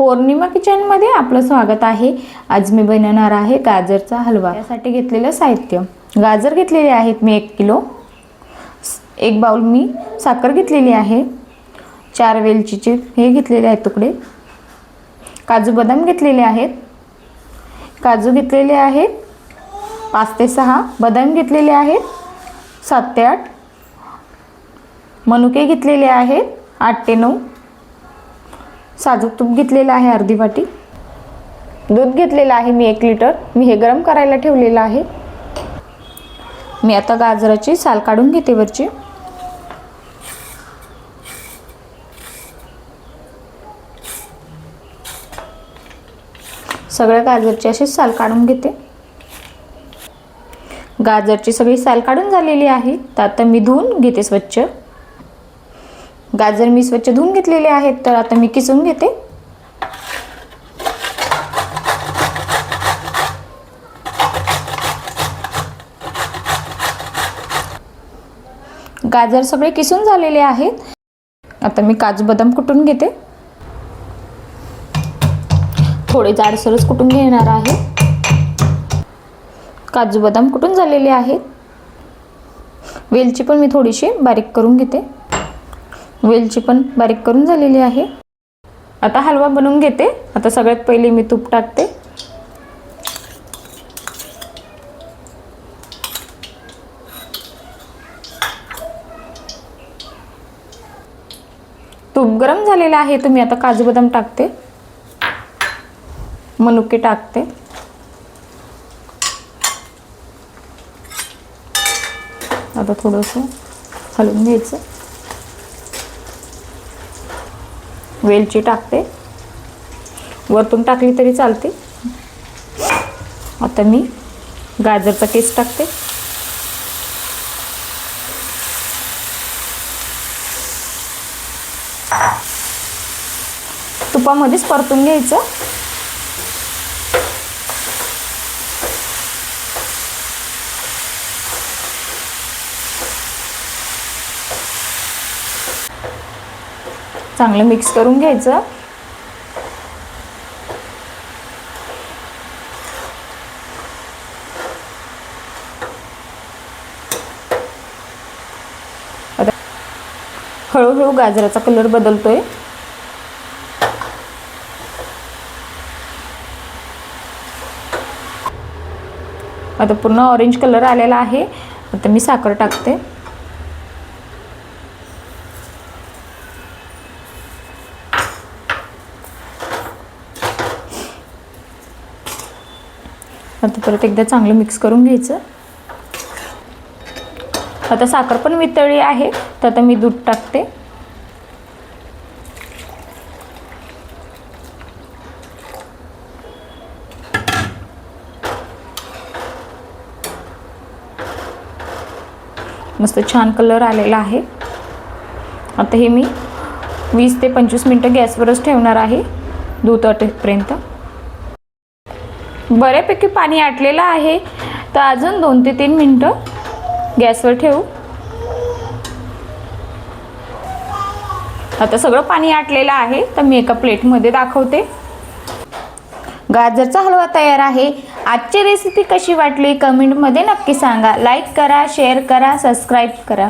पौर्णिमा किचनमध्ये आपलं स्वागत आहे. आज मी बनवणार आहे गाजरचा हलवा. यासाठी घेतलेलं साहित्य. गाजर घेतलेले आहेत मी एक किलो. एक बाउल मी साखर घेतलेली आहे. चार वेलचीचे हे घेतलेले आहेत तुकडे. काजू बदाम घेतलेले आहेत. काजू घेतलेले आहेत. पाच ते सहा बदाम घेतलेले आहेत. सात ते आठ मनुके घेतलेले आहेत. आठ ते नऊ साजूक तूप घेतलेलं आहे अर्धी वाटी. दूध घेतलेलं आहे मी एक लिटर. मी हे गरम करायला ठेवलेलं आहे. मी आता गाजराची साल काढून घेते वरची. सगळ्या गाजरची अशी साल काढून घेते. गाजरची सगळी साल काढून झालेली आहे. तर आता मी धुवून घेते स्वच्छ. गाजर मी स्वच्छ धुवून घेतलेले आहेत तर आता मी किसून घेते. गाजर सगळे किसून झालेले आहेत. आता मी काजू बदाम कुटून घेते. थोडे जाडसरच कुटून घेणार आहे. काजू बदाम कुटून झालेले आहेत. वेलची पण मी थोडीशी बारीक करून घेते. वेलची पण बारीक करून झालेली आहे. आता हलवा बनवून घेते. आता सगळ्यात पहिले मी तूप टाकते. तूप गरम झालेलं आहे तर मी आता काजू बदाम टाकते. मनुके टाकते. आता थोडंसं हलवून घ्यायचं. वेलची टाकते. वरतून टाकली तरी चालते. आता मी गाजरचा केस टाकते. तुपामध्येच परतून घ्यायचं. चांगलं मिक्स करून घ्यायचं. आता हळूहळू गाजराचा कलर बदलतोय. आता पूर्ण ऑरेंज कलर आलेला आहे. आता मी साखर टाकते. आता परत एकदा चांगलं मिक्स करून घ्यायचं. आता साखर पण वितळली आहे तर आता मी दूध टाकते. मस्त छान कलर आलेला आहे. आता हे मी वीस ते पंचवीस मिनटं गॅसवरच ठेवणार आहे दूध अटेपर्यंत बऱ्यापैकी पाणी आटलेलं आहे. तर अजून दोन ते तीन मिनटं गॅसवर ठेवू. आता सगळं पाणी आटलेलं आहे. तर मी एका प्लेटमध्ये दाखवते. गाजरचा हलवा तयार आहे. आजची रेसिपी कशी वाटली कमेंटमध्ये नक्की सांगा. लाईक करा शेअर करा सबस्क्राईब करा.